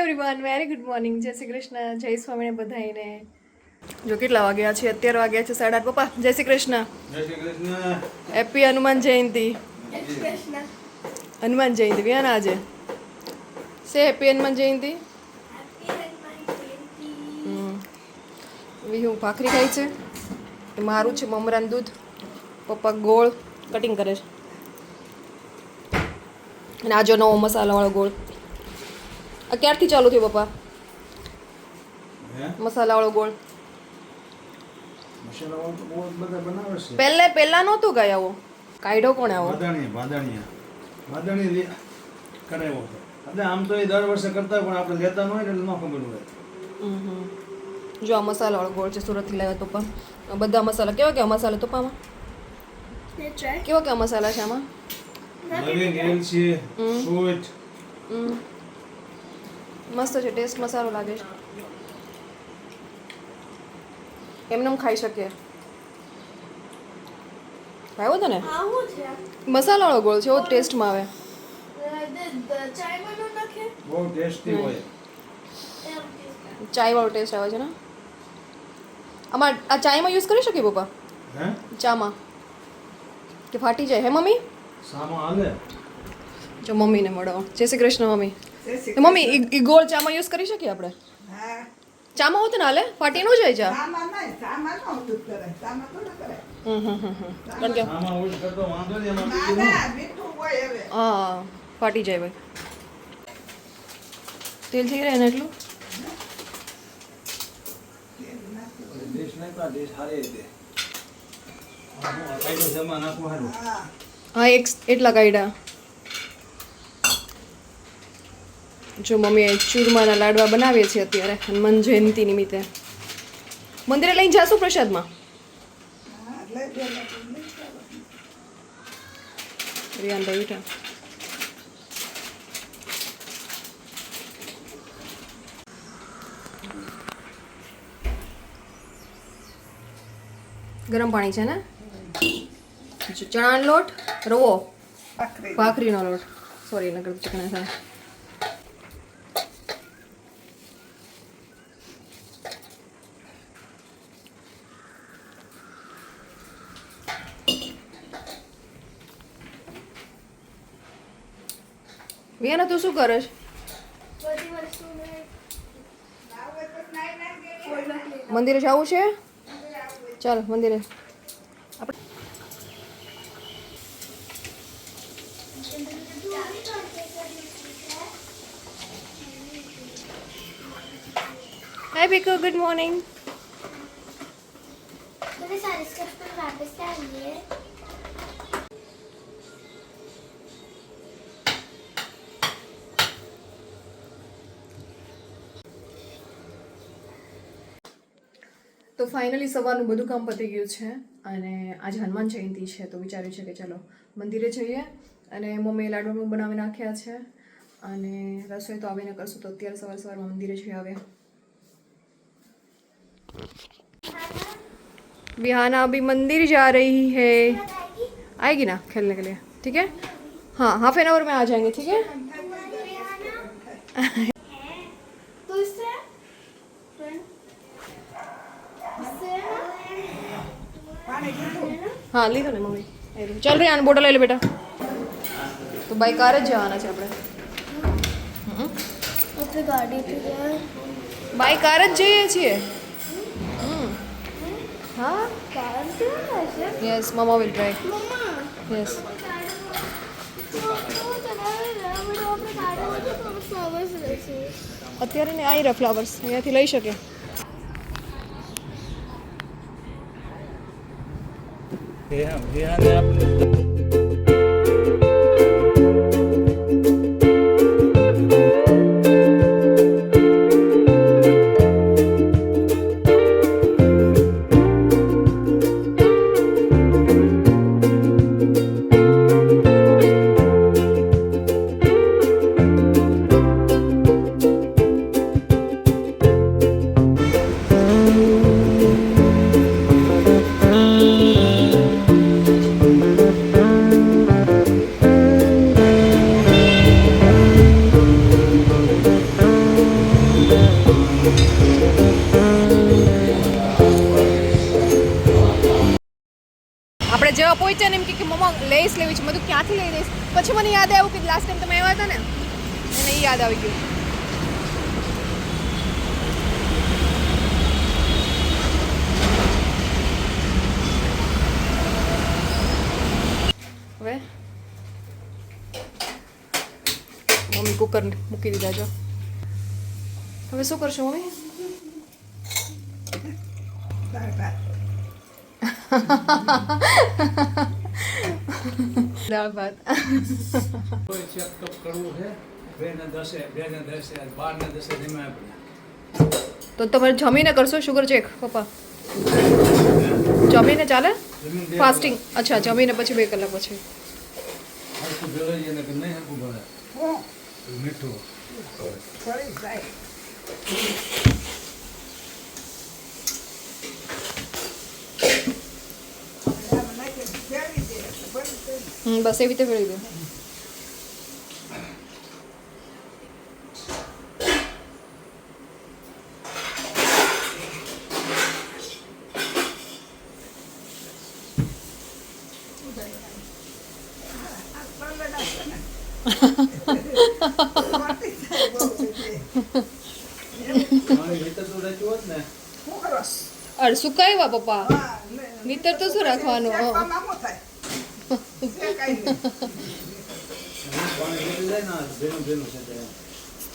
Everyone very good morning જય શ્રી કૃષ્ણ જય સ્વામીને બધાઈને જો કેટલા વાગ્યા છે? અત્યાર વાગ્યા છે સાડા આઠ. પપ્પા જય શ્રી કૃષ્ણ. જય શ્રી કૃષ્ણ. હેપી હનુમાન જયંતિ. હનુમાન જયંતિ વ્યાન આજે. સે હેપી હનુમાન જયંતિ. હું વિહુ ભાખરી ખાઈ છે. એ મારું છે મમરાનું દૂધ. પપ્પા ગોળ. કટિંગ કરે છે. અને આજો નવો મસાલાવાળો ગોળ. આ ક્યારથી ચાલુ થયું પપ્પા? મસાલાવાળો ગોળ. મસાલા તો બહુ બધા બનાવે છે. પહેલે પહેલા નહોતું કઈ આવો. કાયડો કોણ આવો? વાદણીયા કરાવ્યો એટલે આમ તો એ દર વર્ષે કરતા પણ આપણે લેતા ન હોય એટલે ન ખબર હોય. જો આ મસાલાવાળો ગોળ છે સુરતથી લાવ્યો તો પણ બધા મસાલા કેવા કેવા મસાલા પપ્પામાં કેવા કેવા મસાલા છે આમાં? લવિંગ એલચી સૂટ. મસ્ત છે ટેસ્ટ મસાલો લાગે છે. એમને ખાઈ શકીએ. ખાયો હતો ને મસાલાવાળો ગોળ છે એવો ટેસ્ટમાં આવે. બહુ ટેસ્ટી હોય. એમ ચાયવાળો ટેસ્ટ આવે છે ને? આમાં આ ચાયમાં યુઝ કરી શકીએ પપ્પા? હે? ચામાં. કે ફાટી જાય. હે મમ્મી? સામો હાલે? જો મમ્મીને મળો. જય શ્રી કૃષ્ણ મમ્મી. એ મમ્મી ઈ- ગોળ ચામાં યુઝ કરી શકીએ આપણે? ચામાં હોત ને હાલે? ફાટી ન જાય ચા હમ હમ હમ હમ. કારણ કે ચામાં કરતો વાંધો નહીં એમાં બીજું શું? હા ફાટી જાય ભાઈ. તેલ થઈ રહે ને એટલું? હારી. હું. હા એક એટલા કાઢ્યા જો મમ્મીએ ચૂરમાના લાડવા બનાવીએ છીએ અત્યારે હનુમાન જયંતિ નિમિત્તે. મંદિરે લઈને જાશું પ્રસાદમાં? રિયાનભાઈ ગરમ પાણી છે ને? ચણાનો લોટ રવો. ભાખરીનો લોટ. સોરી નગર ચકણા થાય. વિયાના તું શું કરે છે બધી વસ્તુને મંદિરે જવું છે ચાલ મંદિરે આપણે હાય બેકો ગુડ મોર્નિંગ मैंने सारे स्टेप पर वापस डाल दिए તો ફાઇનલી સવારનું બધું કામ પતી ગયું છે અને આજે હનુમાન જયંતિ છે તો વિચાર્યું છે કે ચલો મંદિરે જઈએ અને મમ્મીએ લાડુ પણ બનાવી નાખ્યા છે અને રસોઈ તો આવીને કરશું તો અત્યારે સવાર સવારમાં મંદિરે જઈ આવે बिहाना अभी मंदिर जा रही है आएगी ना खेलने के लिए ठीक है हाँ हाफ एन आवर में आ जाएंगे ठीक है હા લીધો ને મમ્મી. ચાલ રે આને બોટલ લઈ લે બેટા. તો બાય કાર જ જવાના છે આપણે. ગાડીથી બાય કાર જ જઈએ છીએ. હા? Car yes mamma will try yes અત્યારે ને આવી રહ્યા ફ્લાવર્સ અહીંયાથી લઈ શકે. વિહાન- વિહાને આપણે ત્યાં પહોંચ્યા ને એમ કે મમ્મા લઈશ લેવી છે. બધું ક્યાંથી લઈ લઈશ? પછી મને યાદ આવ્યું કે લાસ્ટ ટાઈમ તમે આવ્યા હતા ને, એને એ યાદ આવી ગયું. હવે? મમ્મી કુકર મૂકી દીધા, જો. હવે શું કરશો મમ્મી? દાળ ભાત કોઈ ચેક તો કરવું છે બે ને દસે બે ને દસે બાર ને દસે ધીમે આપણે તો તમે જમીને કરશો શુગર ચેક પપ્પા જમીને ચાલે જમીન બે ફાસ્ટિંગ અચ્છા જમીને પછી બે કલાક પછી હરખું ભેળાઈ જાય ને કે નહીં હરખું ભળે મીઠું હમ બસ એવી રીતે ફેરવી દો મારી રીતે તો રાખ્યું હોત ને અરે સુકાવ્યા પપ્પા નીતર તો શું રાખવાનું હં. પાણી નીકળી જાય ને ભેનું ભેનું છે તે. તો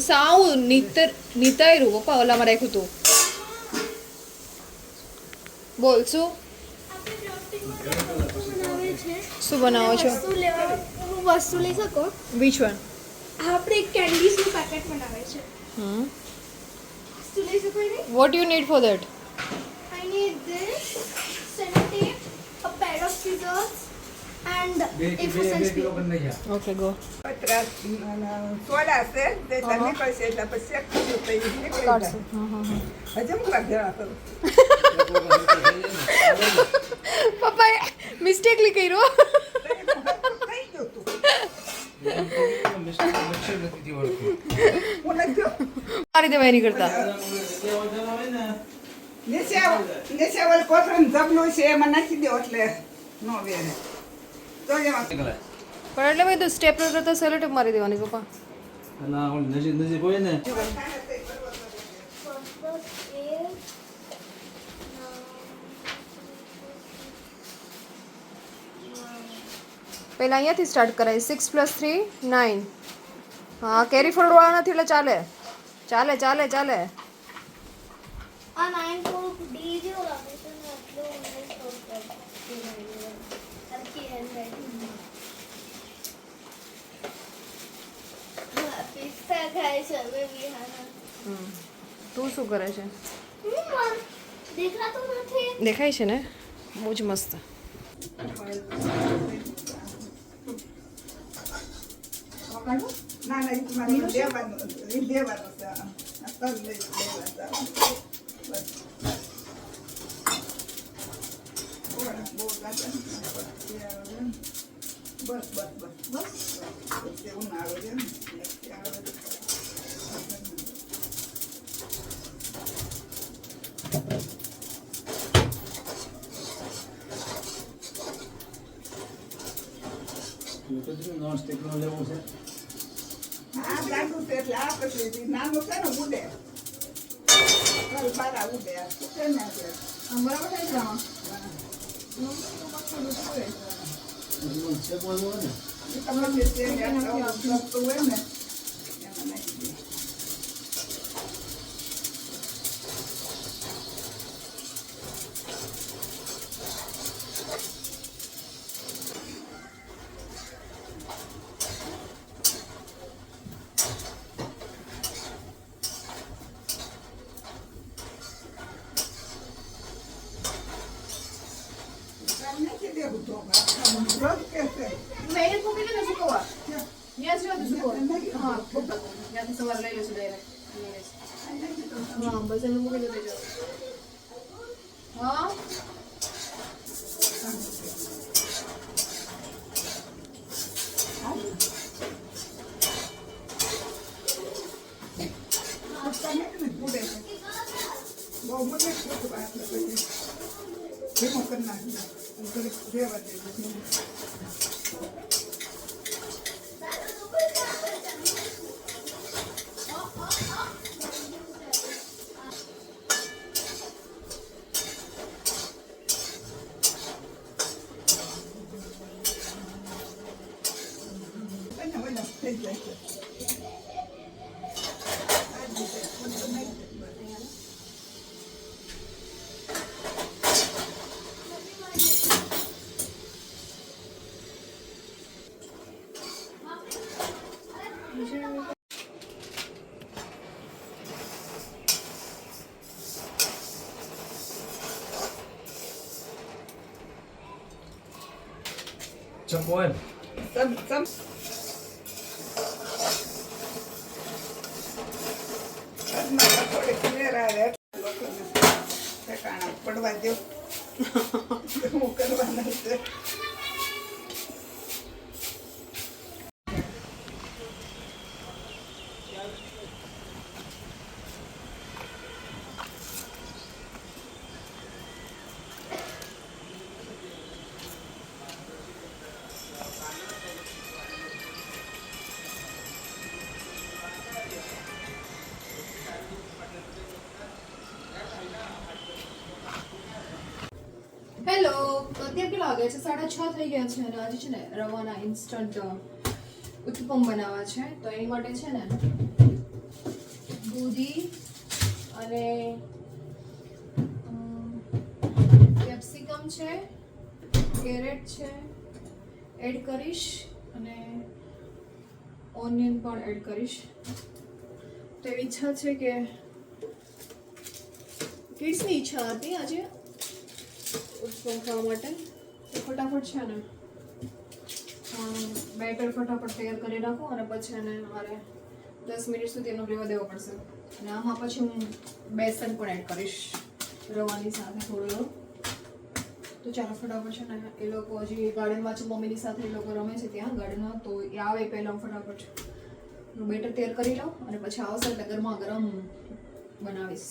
સાવ નીતર નીતાયરું પપ્પા ઓલામાં રાખ્યું તું બોલ શું શું બનાવો છો? વસ્તુ લઈ શકો વિચ વન આપણે કેન્ડીઝનું પેકેટ બનાવે છે. હમ. વસ્તુ લઈ શકો what you need for that I need this, soda છે તે એટલે પછી કાઢશો. હજમ કરવા ભેળા કરું? પપ્પાએ મિસ્ટેકલી કર્યો. થઈ ગયું તું. રીતે વહેરી કરતા. ને નીચે ઓલી છે એમાં નાખી દો એટલે નો વેરે. પણ એટલે તો સ્ટેપલર કરતા સેલોટેપ મારી દેવાની પપ્પા. ના હું નજીક નજીક હોય ને. પહેલા અહીંયાથી સ્ટાર્ટ કરાય. સિક્સ પ્લસ થ્રી નાઇન હા કેરી ફોરવાળા નથી એટલે ચાલે. ચાલે ચાલે ચાલે આ નાઇન થોડુંક ડી જેવું લાગે છે ને એટલું નહીં થોડુંક હરકી handwriting. હા, પિસ્તા છે હવે વિહાના હમ. તું શું કરે છે? દેખાતું નથી. દેખાય છે ને? બહુ જ મસ્ત. ના ના લઈ લેવાનું બસ. બસ બસ બસ બસ તે ઉનાળો છે ને એટલે આવે તો. નોન સ્ટિકનું લેવું છે આ જાડું છે એટલે નાનું છે ને ઉડે. બારા ઉડે. શું ને બરાબર થઈ જવા? તમને જે છે ને આ વસ્તુ હોય ને એમાં નાખી દે. કામ નથી દેવું તો રોજ કે છે મેં મૂકી દે ને સુકવવા ત્યાં જ રહેતું સુકવવા હા ત્યાંથી સવારે લઈ લઈશું ડાયરેક્ટ હા બસ એને મૂકી દે દેજો હા તમે કે ને ઉડે છે બહુ મોટી વાત પછી ધીમો કરી નાખજો ઘડીક રહેવા દેજો. બને, બને, થઈ જાય છે. આ જ રીતે બનાવી દે, બસ. ચપોન સમ સમ હાથમાં થોડી clear આવે એટલે લોકોને ઠેકાણા પડવા દો હું અત્યારે કેટલા વાગે છે? સાડા છ થઈ ગયા છે અને આજે છે ને રવાના ઇન્સ્ટન્ટ ઉત્પમ બનાવવા છે. તો એની માટે છે ને દૂધી અને કેપ્સિકમ છે, કેરેટ છે, એડ કરીશ અને ઓનિયન પણ એડ કરીશ. તો એવી ઈચ્છા છે કે કિડ્સની ઈચ્છા હતી આજે? ઉત્પમ ખાવા માટે? ફટાફટ છે ને બેટર ફટાફટ તૈયાર કરી નાખું અને પછી એને મારે દસ મિનિટ સુધી એનો રેવા દેવો પડશે. અને આમાં પછી હું બેસન પણ એડ કરીશ રવાની સાથે થોડું તો ચાલો ફટાફટ છે ને, એ લોકો હજી ગાર્ડનમાં છે, મમ્મીની સાથે એ લોકો રમે છે ત્યાં ગાર્ડનમાં તો એ આવે પહેલાં હું ફટાફટ. બેટર તૈયાર કરી લઉં અને પછી આવશે એટલે ગરમા ગરમ બનાવીશ.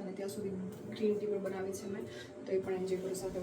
અને ત્યાં સુધી ગ્રીન ટી પણ બનાવી છે મેં, તો એ પણ એન્જોય કરું સાથે.